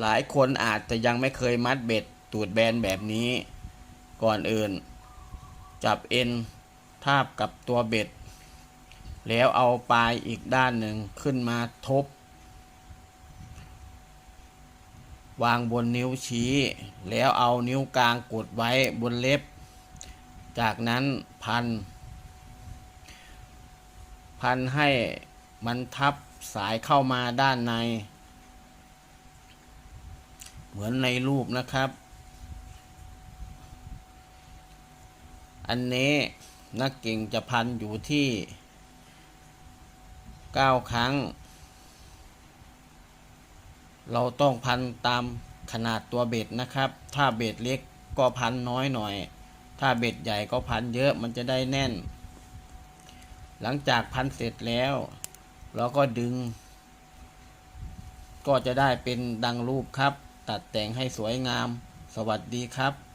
หลายคนอาจจะยังไม่เคยมัดเบ็ดตูดแบนแบบนี้ ก่อนอื่น จับเอ็นทาบกับตัวเบ็ด แล้วเอาปลายอีกด้านหนึ่งขึ้นมาทบ วางบนนิ้วชี้ แล้วเอานิ้วกลางกดไว้บนเล็บ จากนั้นพัน พันให้มันทับสายเข้ามาด้านใน เหมือนในรูปนะครับ อันนี้นักเก่งจะพันอยู่ที่ 9 ครั้ง เราต้องพันตามขนาดตัวเบ็ดนะครับ ถ้าเบ็ดเล็กก็พันน้อยหน่อย ถ้าเบ็ดใหญ่ก็พันเยอะมันจะได้แน่น หลังจากพันเสร็จแล้ว เราก็ดึง ก็จะได้เป็นดังรูปครับ ตัดแต่งให้สวยงาม สวัสดีครับ